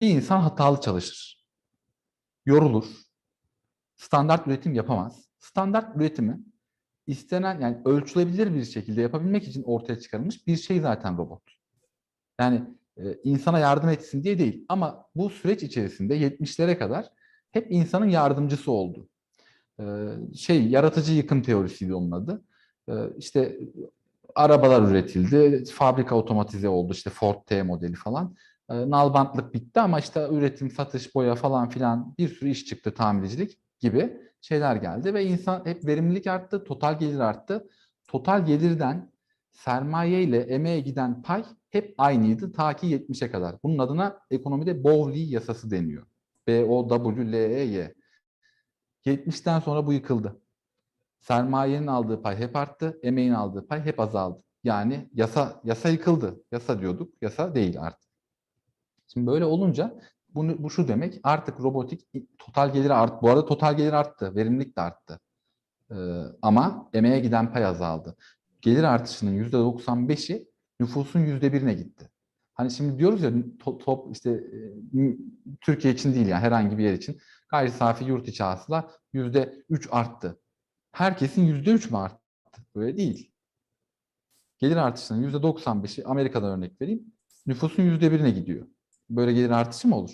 Bir insan hatalı çalışır. Yorulur. Standart üretim yapamaz. Standart üretimi istenen yani ölçülebilir bir şekilde yapabilmek için ortaya çıkarılmış bir şey zaten robot. Yani e, insana yardım etsin diye değil ama bu süreç içerisinde 70'lere kadar hep insanın yardımcısı oldu. E, şey yaratıcı yıkım teorisiydi onun adı. E, işte arabalar üretildi, fabrika otomatize oldu işte Ford T modeli falan. E, nalbantlık bitti ama işte üretim, satış, boya falan filan bir sürü iş çıktı tamircilik gibi şeyler geldi ve insan hep verimlilik arttı, total gelir arttı. Total gelirden sermaye ile emeğe giden pay hep aynıydı ta ki 70'e kadar. Bunun adına ekonomide Bowley yasası deniyor. B-O-W-L-E-Y. 70'ten sonra bu yıkıldı. Sermayenin aldığı pay hep arttı, emeğin aldığı pay hep azaldı. Yani yasa yasa yıkıldı. Yasa diyorduk, yasa değil artık. Şimdi böyle olunca bunu, bu şu demek artık robotik total geliri art. Bu arada total gelir arttı, verimlilik de arttı. Ee, ama emeğe giden pay azaldı. Gelir artışının %95'i nüfusun %1'ine gitti. Hani şimdi diyoruz ya to- top işte e, Türkiye için değil yani herhangi bir yer için gayri safi yurt içi hasıla %3 arttı. Herkesin %3 mü arttı? Böyle değil. Gelir artışının %95'i Amerika'dan örnek vereyim. Nüfusun %1'ine gidiyor. Böyle gelir artışı mı olur?